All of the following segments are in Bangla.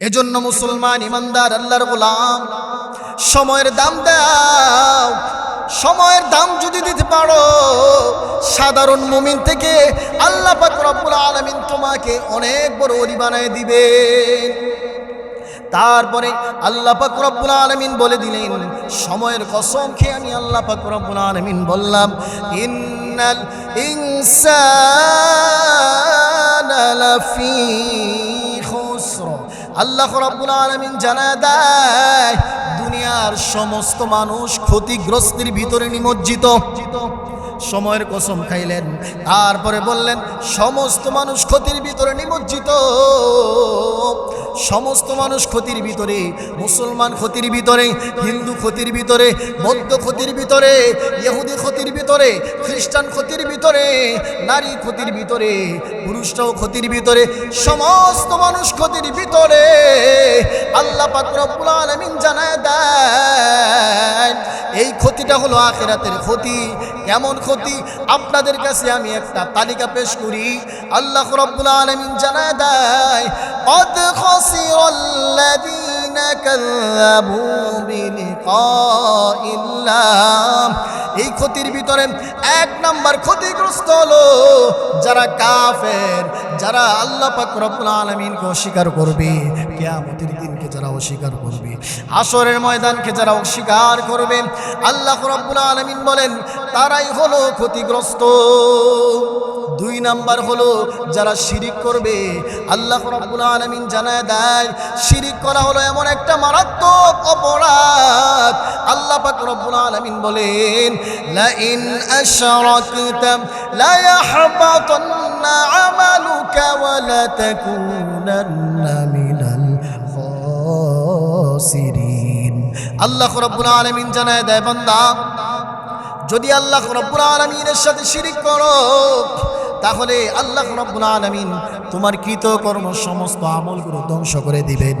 এজন্য মুসলমান ইমানদার, আল্লাহর গোলাম, সময়ের দাম দাও। সময়ের দাম যদি দিতে পারো, সাধারণ মুমিন থেকে আল্লাহ পাক আলামিন তোমাকে অনেক বড় অলি বানায় দিবেন। তারপরে আল্লাহ পাক আলামিন বলে দিলেন, সময়ের কসম খেয়ে আমি আল্লাহ পাক আলামিন বললাম, ইন্নাল ইনসানা লাফি খুসর আল্লাহ রব্বুল আলামিন জানা দেয়, দুনিয়ার সমস্ত মানুষ ক্ষতিগ্রস্তির ভিতরে নিমজ্জিত। সময়ের কসম খাইলেন, তারপরে বললেন, সমস্ত মানুষ ক্ষতির ভিতরে নিমজ্জিত। সমস্ত মানুষ ক্ষতির ভিতরে, মুসলমান ক্ষতির ভিতরে, হিন্দু ক্ষতির ভিতরে, বৌদ্ধ ক্ষতির ভিতরে, ইহুদি ক্ষতির ভিতরে, খ্রিস্টান ক্ষতির ভিতরে, নারী ক্ষতির ভিতরে, পুরুষরাও ক্ষতির ভিতরে, সমস্ত মানুষ ক্ষতির ভিতরে। আল্লাহ পাকুল আলমিন জানায় দেন, এই ক্ষতিটা হলো আখেরাতের ক্ষতি। এমন ক্ষতি? আপনাদের কাছে আমি একটা তালিকা পেশ করি। আল্লাহ রব্বুল আলমিন জানায় দেয় অত الذين كذبوا بلقاء الله এই ক্ষতির ভিতরে এক নাম্বার ক্ষতিগ্রস্ত হলো যারা কাফের যারা আল্লাহ পাক রব্বুল আলামিনকে অস্বীকার করবে কিয়ামতের দিনকে যারা অস্বীকার করবে হাসরের ময়দানকে যারা অস্বীকার করবে আল্লাহ রব্বুল আলামিন বলেন তারাই হলো ক্ষতিগ্রস্ত। দুই নাম্বার হলো যারা শিরিক করবে, আল্লাহ রব্বুল আলামিন জানায় দেয়, শিরিক করা হলো এমন একটা মারাত্মক অপরাধ। আল্লাহ পাক রব্বুল আলামিন বলেন লা ইন আল্লাহ রব্বুল আলামিন জানায় দেয়, বান্দা যদি আল্লাহ রব্বুল আলমিনের সাথে শিরিক করো, তাহলে আল্লাহ রব্বুল আলমিন তোমার কৃতকর্ম সমস্ত আমলগুলো ধ্বংস করে দিবেন।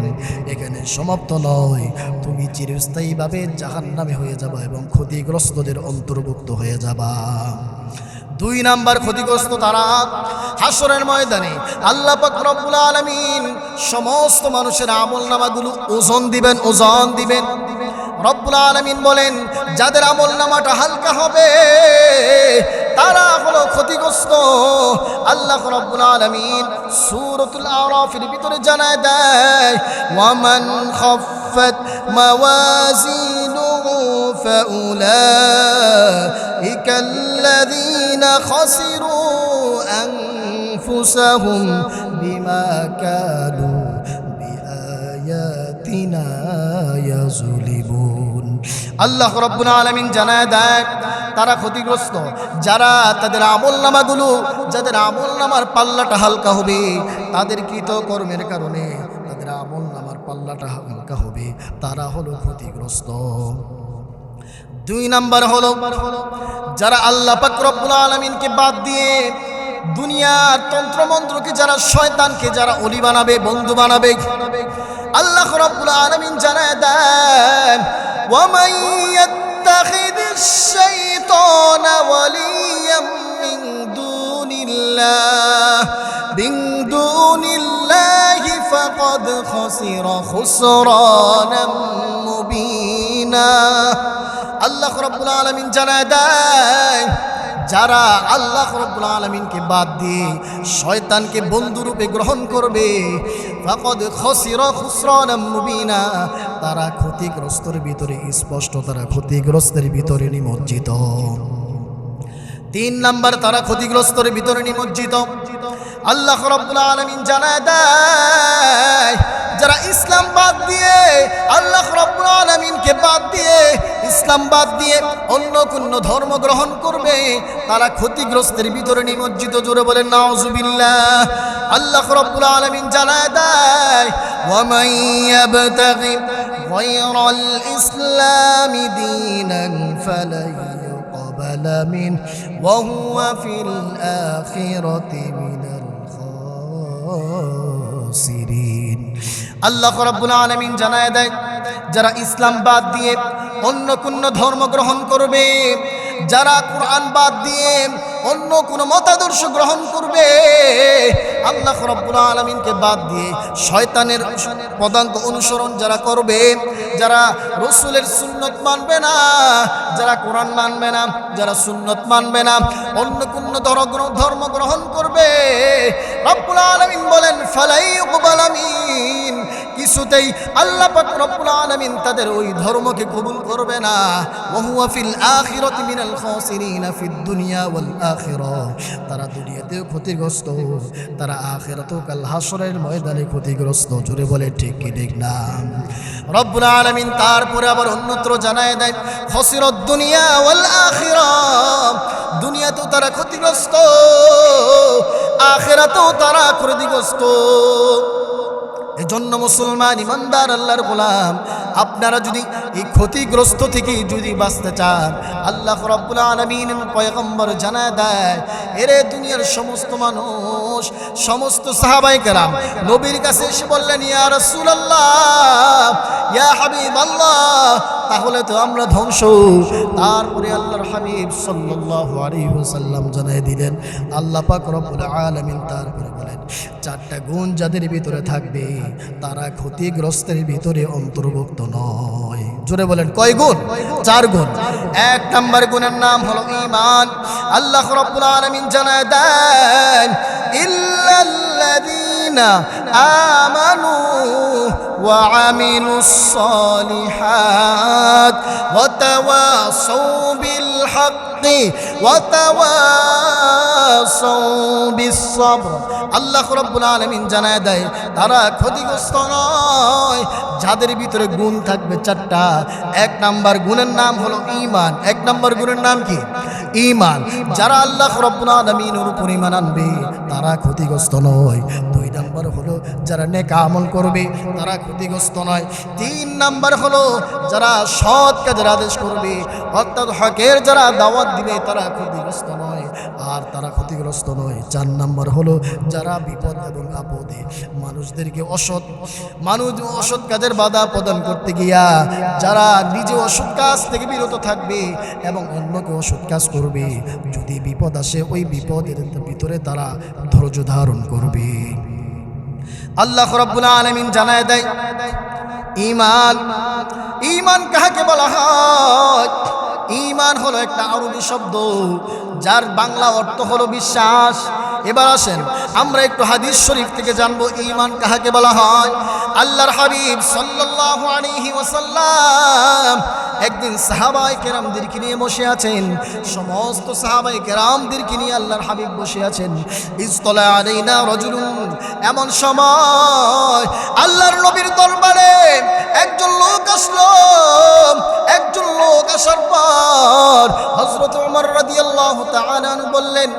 এখানে সমাপ্ত নয়। তুমি চিরস্থায়ীভাবে জাহান নামে হয়ে যাবা এবং ক্ষতিগ্রস্তদের অন্তর্ভুক্ত হয়ে যাবা। দুই নাম্বার ক্ষতিগ্রস্ত তারা হাসরের ময়দানে আল্লাহ রব্বুল আলামিন সমস্ত মানুষের আমল নামাগুলো ওজন দিবেন ওজন দিবেন। রব্বুল আলামিন বলেন, যাদের আমল নামাটা হালকা হবে, তারা হলো ক্ষতিগ্রস্ত। আল্লাহ রব্বুল আলামিন সূরাতুল আরাফের ভিতরে জানায় দেয়, ওয়ামান খাফফাত মাওয়াজিনুহু ফাউলাইকা আল্লাযীনা খাসিরু আনফুসাহুম বিমা কানু আল্লাহ রব্বুল আলামিন জানায় দেয়, তারা ক্ষতিগ্রস্ত। যারা তাদের আমল নামাগুলো যাদের আমল নামার পাল্লাটা হালকা হবে, তাদের কৃত কর্মের কারণে তাদের আমল নামার পাল্লাটা হালকা হবে। তারা হলো ক্ষতিগ্রস্ত। দুই নাম্বার হলো, যারা আল্লাহ পাক রব্বুল আলামিনকে বাদ দিয়ে দুনিয়ার তন্ত্রমন্ত্রকে যারা শয়তানকে যারা অলি বানাবে, বন্ধু বানাবে আল্লাহ রব্বুল আলামিন জানায় দেন আল্লাহ রব্বুল আলামিন জানায় দেয় যারা আল্লাহ রব্বুল আলমিনকে বাদ দিয়ে শয়তানকে বন্ধুরূপে গ্রহণ করবে তারা ক্ষতিগ্রস্তের ভিতরে স্পষ্ট, তারা ক্ষতিগ্রস্তের ভিতরে নিমজ্জিত। তিন নাম্বার, তারা ক্ষতিগ্রস্তের ভিতরে নিমজ্জিত। আল্লাহ রব্বুল আলমিন জানায় দেয়, যারা ইসলাম বাদ দিয়ে, আল্লাহ রব্বুল আলমিনকে বাদ দিয়ে ইসলাম বাদ দিয়ে অন্য কোন ধর্ম গ্রহণ করবে তারা ক্ষতিগ্রস্তের ভিতরে নিমজ্জিত জোরে বলেন নাউজুবিল্লাহ আল্লাহ রব্বুল আলমিন জানায় দেয় ওয়ামান ইয়াবতাগি গায়রাল ইসলামি দীনান ফালাই يقبل منه وهو في الآخرة من الخاسرين আল্লাহ রাব্বুল আলামিন জানায় দেয়, যারা ইসলাম বাদ দিয়ে অন্য কোন ধর্ম গ্রহণ করবে, যারা কোরআন বাদ দিয়ে অন্য কোনো মতাদর্শ গ্রহণ করবে, আল্লাহ রব্বুল আলমিনকে বাদ দিয়ে শয়তানের পদাঙ্ক অনুসরণ যারা করবে, যারা রসুলের সুন্নত মানবে না, যারা কোরআন মানবে না, যারা সুন্নত মানবে না, অন্য কোন ধর্ম ধর্ম গ্রহণ করবে রব্বুল আলমিন বলেন, ফালাই আমিন। কিছুতেই আল্লাহ পাক রব্বুল আলামিন তাদের ওই ধর্মকে কবুল করবে না। ফিল আখিরাতি মিনাল খাসিরিন ফিদ দুনিয়া ওয়াল আখিরাহ তারা দুনিয়াতেও ক্ষতিগ্রস্ত, তারা আখিরাতেও কাল হাসরের ময়দানে ক্ষতিগ্রস্ত। জোরে বলে, ঠিক কি, ঠিক না? রব্বুল আলামিন তারপরে আবার অন্যত্র জানায় দেয়, খসিরত দুনিয়া ওয়াল আখিরাহ দুনিয়াতেও তারা ক্ষতিগ্রস্ত আখেরাতেও তারা ক্ষতিগ্রস্ত। এজন্য মুসলমান ইমানদার আল্লাহর গোলাম আপনারা যদি এই ক্ষতিগ্রস্ত থেকে যদি বাঁচতে চান, আল্লাহ রব্বুল আলমিন পয়গম্বর জানায় দেয়, এরে দুনিয়ার সমস্ত মানুষ, সমস্ত সাহাবাই কেরাম, নবীর কাছে এসে বললেন, ইয়া রসুল আল্লাহ ইয়া আল্লাহ তাহলে তো আমরা ধ্বংস। তারপরে আল্লাহর হাবিব সাল্লাল্লাহু আলাইহি ওয়াসাল্লাম জানাই দিলেন, আল্লাহ পাক রব্বুল আলামিন তারপরে বলেন, চারটা গুণ যাদের ভিতরে থাকবে, তারা ক্ষতিগ্রস্তের ভিতরে অন্তর্ভুক্ত নয়। জোরে বলেন, কয় গুণ? চার গুণ। এক নম্বর গুণের নাম হলো ইমান আল্লাহ রব্বুল আলামিন জানায় দেন ইল্লাল্লাযীনা আমানু وعملوا الصالحات وتواصوا بالحق وتواصوا بالصبر আল্লাহ রব্বুল আলমিন জানায় দেয় তারা ক্ষতিগ্রস্ত নয় যাদের ভিতরে গুণ থাকবে চারটা এক নাম্বার গুণের নাম হলো ঈমান এক নাম্বার গুণের নাম কি ঈমান। যারা আল্লাহ রব্বুল আলমিনের উপর পরিমাণ আনবে, তারা ক্ষতিগ্রস্ত নয়। দুই নম্বর হলো যারা নেকা আমল করবে, তারা ক্ষতিগ্রস্ত নয়। তিন নম্বর হলো যারা সৎ কাজের আদেশ করবে, অর্থাৎ হকের যারা দাওয়াত দিবে, তারা ক্ষতিগ্রস্ত নয়। আর তারা ক্ষতিগ্রস্ত নয়। চার নাম্বার হলো যারা বিপদ এবং আপদে। মানুষদেরকে অসৎ, মানুষ অসৎ কাজের বাধা প্রদান করতে গিয়া যারা নিজে অসৎ কাজ থেকে বিরত থাকবে এবং অন্যকে অসৎ কাজ করবে, যদি বিপদ আসে ওই বিপদের ভিতরে তারা ধৈর্য ধারণ করবে। আল্লাহ রব্বুল আলমিন জানায় দেয়, ইমান ইমান কাহাকে বলা হয়? ইমান হলো একটা আরবি শব্দ, যার বাংলা অর্থ হলো বিশ্বাস। এবার আসেন, আমরা একটু হাদিস শরীফ থেকে জানব ইমান কাহাকে বলা হয়। আল্লাহর হাবিব সাল্লাল্লাহু আলাইহি একদিন সাহাবাই কেরামদেরকে নিয়ে বসে আছেন। সমস্ত সাহাবাই কেরামদেরকে নিয়ে আল্লাহর হাবিব বসে আছেন। ইস্তলা আলাইনা রজুলুন, এমন সময় আল্লাহর নবীর দরবারে একজন বললেন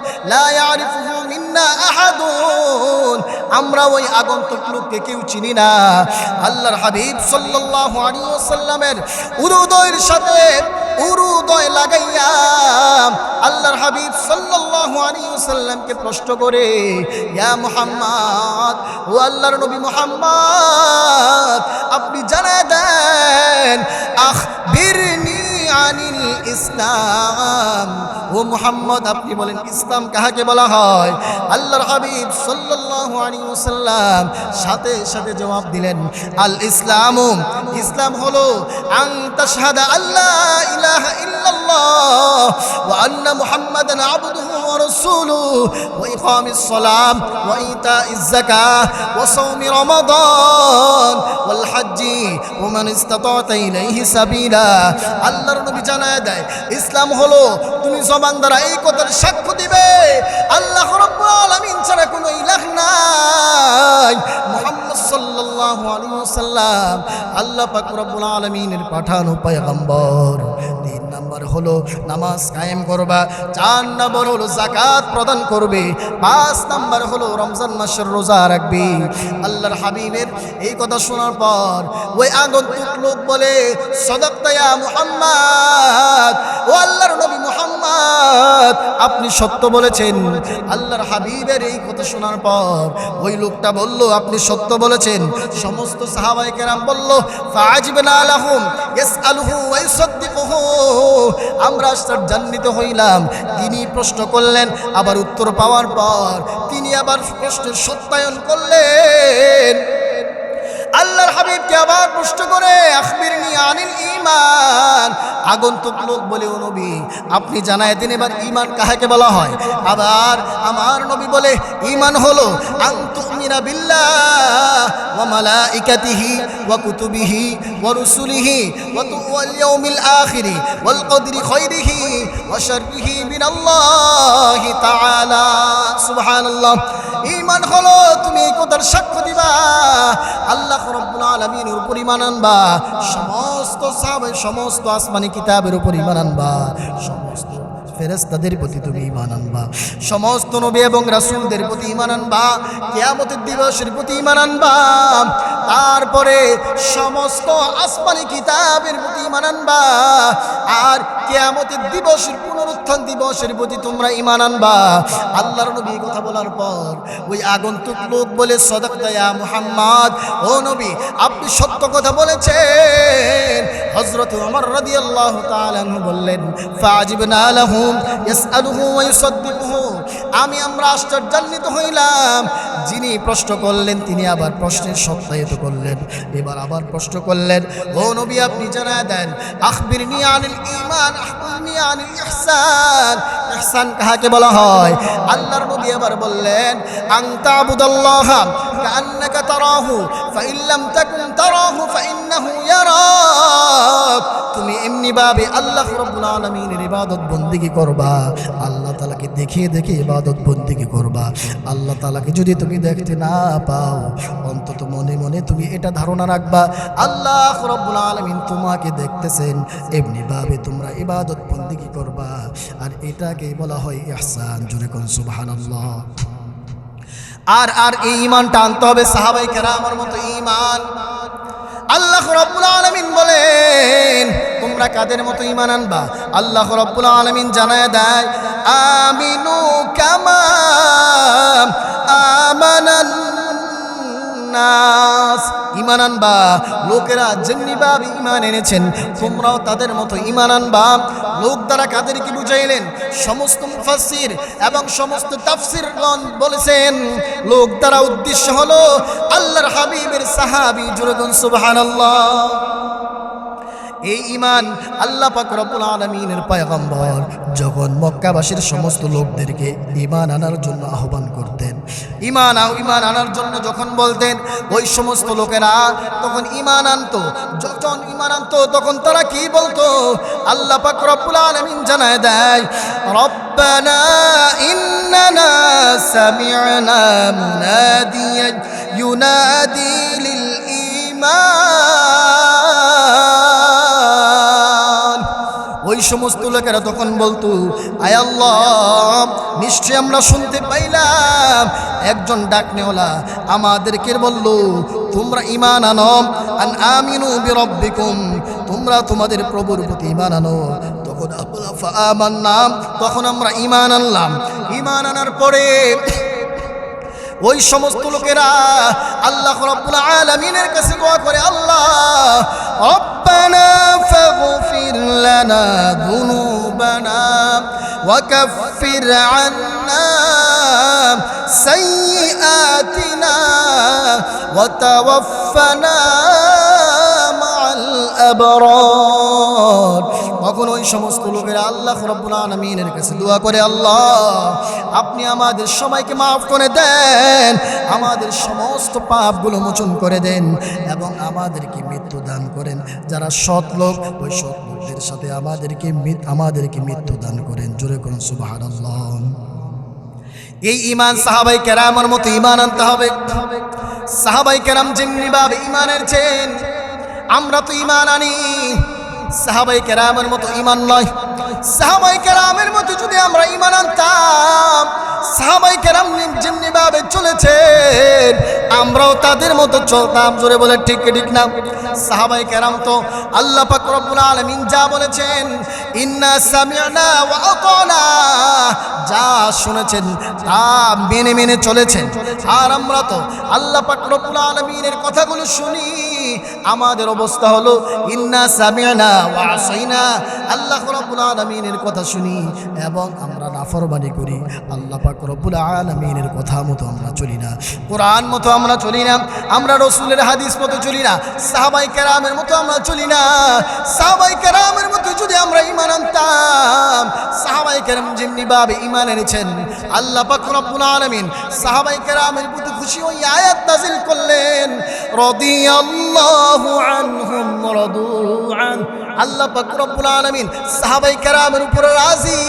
আমরা ওই আগন্তুক লোককে কেউ চিনি না। আল্লাহর হাবিব সাল্লাল্লাহু উরুদয়ের সাথে উরুদয় লাগাইয়া আল্লাহর হাবিব সাল্লাল্লাহু আলাইহি প্রশ্ন করে, ইয়া মুহাম্মদ, ও আল্লাহর নবী মুহাম্মদ, আপনি জানা দেন আখ বিরনি আনিল ইসলাম। ও মুহাম্মদ, আপনি বলেন ইসলাম কাহাকে বলা হয়? আল্লাহর হাবিব সাল্লাল্লাহু আলাইহি ওয়াসাল্লাম সাথে সাথে জবাব দিলেন, আল ইসলামু, ইসলাম হলো আন তাশহাদা আল্লা ইলাহা ইল্লাল্লাহ ওয়া আন্না মুহাম্মাদান আবদুহু দেয়, ইসলাম হলো তুমি জবান দ্বারা এই কথার সাক্ষ্য দিবে। আল্লাহ রাব্বুল ছাড়া কোনো ইলাহ নাই। মুহাম্মদ আল্লাহ পাক আলামিনের পাঠানো পয়গম্বর। হলো নামাজ কায়েম করবা, চার নাম্বার হলো জাকাত প্রদান করবে। পাঁচ নাম্বার হলো রমজান মাসের রোজা রাখবে। আল্লাহর হাবিবের এই কথা শোনার পর ওই আগন্তুক লোক বলে সদক্তায়া মুহাম্মদ, ও আল্লাহর নবী মুহাম্মদ, আপনি সত্য বলেছেন। আল্লাহর হাবিবের এই কথা শোনার পর ওই লোকটা বলল, আপনি সত্য বলেছেন। সমস্ত সাহাবাই কেরাম বলল ফাজিবনা লাহুম, ইয়াসআলুহু ওয়া ইউসাদ্দিকুহু। আমরা আশ্চর্যান্বিত হইলাম। তিনি প্রশ্ন করলেন আবার উত্তর পাওয়ার পর তিনি আবার প্রশ্নের সত্যায়ন করলেন। আল্লাহর হাবিবকে আবার প্রশ্ন করে, আখবিরনি আনিল ঈমান? আগন্তুক লোক বলে, ও নবী, আপনি জানায় দিন এবার ঈমান কাহাকে বলা হয়? আবার আমার নবী বলে, ঈমান হলো কুতুবিহি হলো, তুমি সাক্ষ্য দিবা। আল্লাহ উপর ইমান আনবা। সমস্ত সমস্ত আসমানি কিতাবের উপর ইমান আনবা। সমস্ত ফেরেস্তাদের প্রতি তুমি ইমান আনবা। সমস্ত নবী এবং রাসূলদের প্রতি ইমান আনবা। কিয়ামতের দিবসের প্রতি ইমান আনবা। তারপরে সমস্ত আসমানি কিতাবের প্রতি ইমান আনবা। আর কিয়ামতের দিবসের পুনরুত্থান দিবসের প্রতি তোমরা ইমান আনবা। আল্লাহর নবী কথা বলার পর ওই আগন্তুক লোক বলে সদক দয়া মুহাম্মদ, ও নবী, আপনি সত্য কথা বলেছেন। হজরত রাদিয়াল্লাহু তাআলা আনহু বললেন ফাজিবনা লাহুম ইয়াসআলুহু ওয়া ইউসাদ্দিকুহু। আমি, আমরা আশ্চর্যান্বিত হইলাম। যিনি প্রশ্ন করলেন, তিনি আবার প্রশ্নের সত্যায়িত করলেন। এবার আবার প্রশ্ন করলেন, ও নবী, আপনি জানায় দেন, আখবিরনি আনিল ঈমান, আখবিরনি আনিল ইহসান। ইহসান কাহাকে বলা হয়? আল্লাহর নবী আবার বললেন আন তাবুদাল্লাহ কান্নাকা তারাহু, ফাইন লাম তাকুন তারাহু ফাইন্নাহু ইয়ারাক। তুমি এমনি ভাবে আল্লাহ রাব্বুল আলামিনের ইবাদত বন্দেগী করবা, আল্লাহ তাআলাকে দেখিয়ে দেখে ইবাদত বন্দেগী করবা। আল্লাহ তাআলাকে যদি তুমি দেখতে না পাও, অন্তত মনে মনে তুমি এটা ধারণা রাখবা, আল্লাহ রাব্বুল আলমিন তোমাকে দেখতেছেন, এমনি ভাবে তোমরা ইবাদত বন্দেগী করবা? আর এটাকে বলা হয় ইহসান জুড়ে কোন সুবহানাল্লাহ। আর আর এই ইমানটা আনতে হবে সাহাবাই কেরামার মতো ইমান আল্লাহ রব্বুল আলমিন বলেন, তোমরা কাদের মতো ইমান আনবা? আল্লাহ রব্বুল আলমিন জানায় দেয়, আমিনু কামা আমানান নাস। ইমান আনবা। লোকেরা যেমনিভাবে ইমান এনেছেন, তোমরাও তাদের মতো ইমান আনবা। লোক দ্বারা কাদেরকে বুঝাইলেন? সমস্ত মুফাসির এবং সমস্ত তাফসিরগণ বলেছেন, লোক দ্বারা উদ্দেশ্য হলো আল্লাহর হাবিবের সাহাবি জুরগন সুবহানাল্লাহ। এই ইমান আল্লাহ পাক রব্বুল আলামিনের পয়গম্বর যখন মক্কাবাসীর সমস্ত লোকদেরকে ইমান আনার জন্য আহ্বান করতেন। ইমান ইমান আনার জন্য যখন বলতেন, ওই সমস্ত লোকেরা তখন ইমান আনতো। যখন ইমান আনতো, তখন তারা কি বলতো? আল্লাহ পাক রব্বুল আলামিন জানায় দেয় মুনাদিয়ান, ইউনাদি লিল সমস্ত লোকেরা তখন বলতো, আয় আল্লাহ নিশ্চয় আমরা শুনতে পাইলাম, একজন ডাকনেওয়ালা আমাদেরকে বলল, তোমরা ইমান আনো, আন আমিনু বিরব্বিকুম, তোমরা তোমাদের প্রভুর প্রতি ইমান আনো। তখন আমার নাম তখন আমরা ইমান আনলাম। ইমান আনার পরে ওই সমস্ত লোকেরা আল্লাহ রব্বুল আলমিনের কাছে দোয়া করে আল্লাহ সাইয়্যাতিনা ওয়া তাওয়াফফানা মা'আল আবরার। তখন ওই সমস্ত লোকেরা আল্লাহ রব্বুল আলমিনের কাছে দোয়া করে, আল্লাহ, আপনি আমাদের সবাইকে মাফ করে দেন, আমাদের সমস্ত পাপগুলো মোচন করে দেন এবং আমাদেরকে মৃত্যু দান করেন। যারা সৎ লোক, ওই সৎ লোকদের সাথে আমাদেরকে আমাদেরকে মৃত্যু দান করেন। জোরে করুন সুবাহ এই ইমান সাহাবাই কেরামের মতো ইমান আনতে হবে। সাহাবাই কেরাম যেমনি ভাবে ইমানের চেন আমরা তো ইমান আনি। সাহাবাই কেরামের মতো ইমান নয়। সাহাবাই কেরামের মতো যদি আমরা ইমান আনতাম সাহাবাই কেরাম চলেছেন, আমরাও তাদের মতো চলতাম, জোরে বলে ঠিক ঠিক না? সাহাবাই কেরাম তো আল্লাহ পাক রব্বুল আলামিন যা বলেছেন, ইন্না সামি'না ওয়া আতানা যা শুনেছেন তা মেনে মেনে চলেছেন। আর আমরা তো আল্লাহ পাক রব্বুল কথাগুলো শুনি, আমাদের অবস্থা হলো, ইন্না সামি'না ওয়া আসাইনা আল্লাহ রব্বুল আলামিনের কথা শুনি এবং আমরা নাফরবানি করি। আল্লাহ পাক রব্বুল আলামিনের কথা মতো আমরা চলি না। কোরআন মতো আমরা চলি না। আমরা রসুলের হাদিস মতো চলি না। সাহাবাই কেরামের মতো আমরা চলি না। সাহাবাই কেরামের মতো যদি আমরা ইমান আনতাম, সাহাবাই কেরাম যেমনি ভাবে ইমান এনেছেন, আল্লাহ পাক রব্বুল আলামিন সাহাবাই কেরামের প্রতি খুশি হয়ে আয়াত নাজিল করলেন, রাদিয়াল্লাহু আনহুম রাদু আন আল্লাহ পাক রব্বুল আলামিন সাহাবাই কেরামের উপরে রাজি।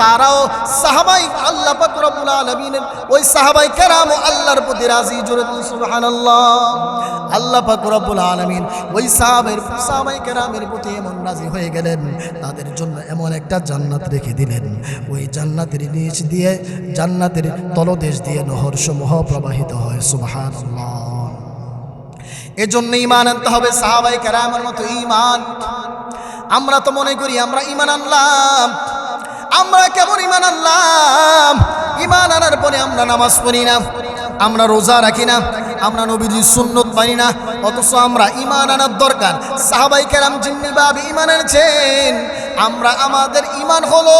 তারাও সাহাবাই আল্লাহ পাক রব্বুল আলামিনের ওই সাহাবাই কেরাম আল্লাহর প্রতি রাজি। জোরে সুবহানাল্লাহ। আল্লাহ পাক রব্বুল আলামিন ওই সাহাবের সাহাবাই কেরামের প্রতি এমন রাজি হয়ে গেলেন, তাদের জন্য এমন একটা জান্নাত রেখে দিলেন। ওই জান্নাতের নিচ দিয়ে, জান্নাতের তলদেশ দিয়ে নহর সমূহ প্রবাহিত হয়, সুবহানাল্লাহ। এজন্য ইমান আনতে হবে সাহাবাই কেরামের মতো ইমান আমরা তো মনে করি আমরা ইমান আনলাম। আমরা কেমন ইমান আনলাম? ইমান আনার পরে আমরা নামাজ পড়ি না, আমরা রোজা রাখি না। আমরা নবীজির সুন্নত মানি না, অথচ আমরা ইমান আনার দরকার। সাহাবাই কেরাম জিম্মিভাবে ইমান এনেছেন। আমরা আমাদের ইমান হলো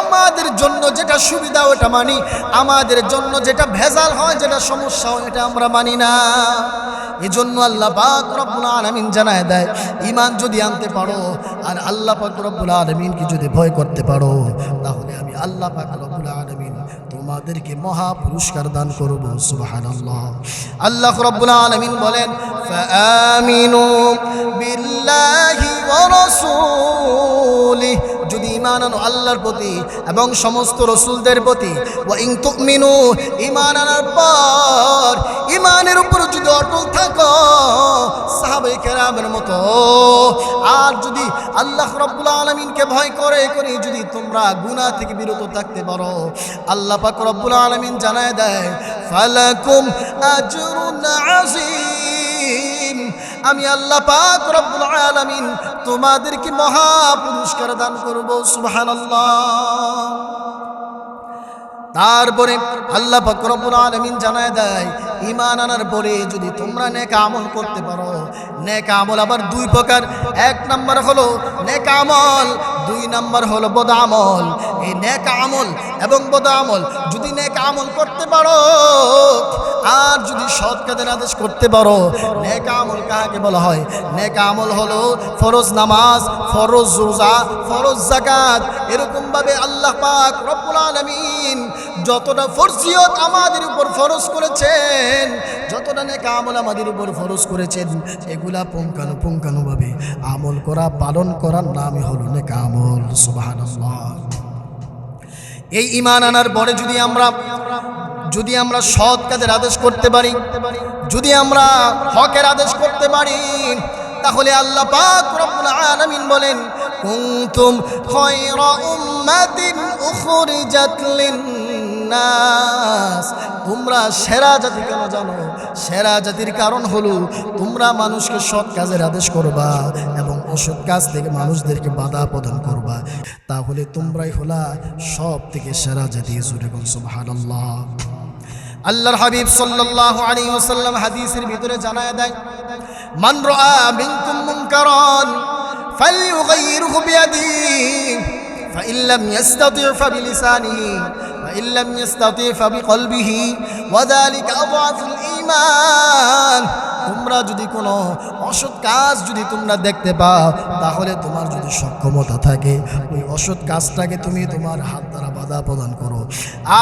আমাদের জন্য যেটা সুবিধা ওটা মানি, আমাদের জন্য যেটা ভেজাল হয় যেটা সমস্যা হয় এটা আমরা মানি না। এজন্য আল্লাহ পাক আলামিন জানায় দেয় ইমান যদি আনতে পারো আর আল্লাহ পাক আলামিনকে যদি ভয় করতে পারো, তাহলে আমি আল্লাহ পাক আলামিন তোমাদেরকে মহা পুরস্কার দান করব সুবহানাল্লাহ। আল্লাহ রব্বুল আলামিন বলেন ফাআমিনু বিল্লাহি ওয়া রাসূলিহি ইমান আনো আল্লাহর প্রতি এবং সমস্ত রসুলদের প্রতি। ওয়া ইন তুমিনু ইমান আনার পর ইমানের উপর যদি অটল থাকো সাহাবাই কেরামের মতো, আর যদি আল্লাহ রব্বুল আলমিনকে ভয় করে করে যদি তোমরা গুনাহ থেকে বিরত থাকতে পারো, আল্লাহ পাক রব্বুল আলমিন জানায় দেয়, ফালাকুম আজরুন আজিম আমি আল্লাহ পাক রব্বুল আলামিন তোমাদেরকে মহা পুরস্কার দান করব, সুবহানাল্লাহ। তারপরে আল্লাহ রব্বুল আলামিন জানায় দেয়, ঈমান আনার পরে যদি তোমরা নেক আমল করতে পারো, নেক আমল আবার দুই প্রকার। এক নাম্বার হলো নেক আমল, দুই নাম্বার হলো বদ আমল এই নেক আমল এবং বদ আমল যদি নেক আমল করতে পারো, আর যদি সৎ কাজের আদেশ করতে পারো, নেক আমল কাহাকে বলা হয়? নেক আমল হলো ফরজ নামাজ, ফরজ রোজা, ফরজ জাকাত এরকম ভাবে আল্লাহ পাক রব্বুল আলামিন যতটা ফরজিয়ত আমাদের উপর ফরজ করেছেন, যতটা নেক আমল আমাদের উপর ফরজ করেছেন, এগুলা পুঙ্খানু পুঙ্খানুভাবে আমল করা, পালন করার নামই হলো নেক আমল। সুবহানাল্লাহ। এই ইমান আনার পরে যদি আমরা যদি আমরা সৎ কাজের আদেশ করতে পারি, যদি আমরা হকের আদেশ করতে পারি, তাহলে আল্লাহ পাক আলামিন বলেন, কুনতুম খায়রা উম্মাতিন উখরিজাত লিন-নাস তোমরা সেরা জাতি কেন জানো সেরা জাতির কারণ হলো তোমরা মানুষকে সৎ কাজের আদেশ করবা এবং অসৎ কাজ থেকে মানুষদেরকে বাধা প্রদান করবা তাহলে তোমরাই হলা সব থেকে সেরা জাতি জুড়ে সুবহানাল্লাহ আল্লাহর হাবিব সাল্লাল্লাহু আলাইহি ওয়াসাল্লাম হাদিসের ভিতরে জানায় দেয় মান রাআ মিনকুম মুনকারান ফালইউগাইরহু বিয়াদিহি فإن لم يستطع فبلسانه فإن لم يستطع فبقلبه وذلك أضعف الإيمان তোমরা যদি কোনো অসৎ কাজ যদি তোমরা দেখতে পাও, তাহলে তোমার যদি সক্ষমতা থাকে, ওই অসৎ কাজটাকে তুমি তোমার হাত দ্বারা বাধা প্রদান করো।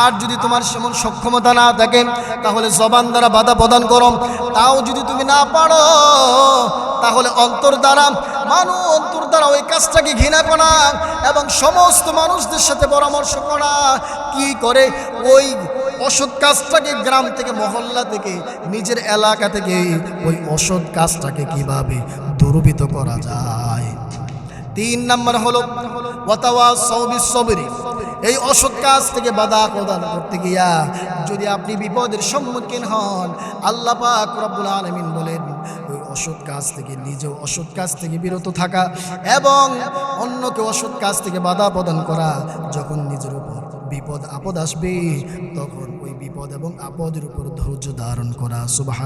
আর যদি তোমার সেমন সক্ষমতা না থাকে, তাহলে জবান দ্বারা বাধা প্রদান করো। তাও যদি তুমি না পারো, তাহলে অন্তর দ্বারা, মানু, অন্তর দ্বারা ওই কাজটাকে ঘৃণা করা এবং সমস্ত মানুষদের সাথে পরামর্শ করা, কি করে? ওই অসৎ কাজটাকে গ্রাম থেকে, মহল্লা থেকে, নিজের এলাকা থেকে, ওই অসৎ কাজটাকে কীভাবে দুর্বৃত করা যায়? তিন নাম্বার হলো ওয়াতাওয়া সৌবিস সবরি এই অসৎ কাজ থেকে বাধা প্রদান করতে গিয়া যদি আপনি বিপদের সম্মুখীন হন, আল্লাহ পাক রব্বুল আলামিন বলেন, ওই অসৎ কাজ থেকে নিজেও অসৎ কাজ থেকে বিরত থাকা এবং অন্যকে অসৎ কাজ থেকে বাধা প্রদান করা, যখন নিজের বিপদ আপদ আসবে তখন ওই বিপদ এবং আপদের উপর ধৈর্য ধারণ করা সুবাহ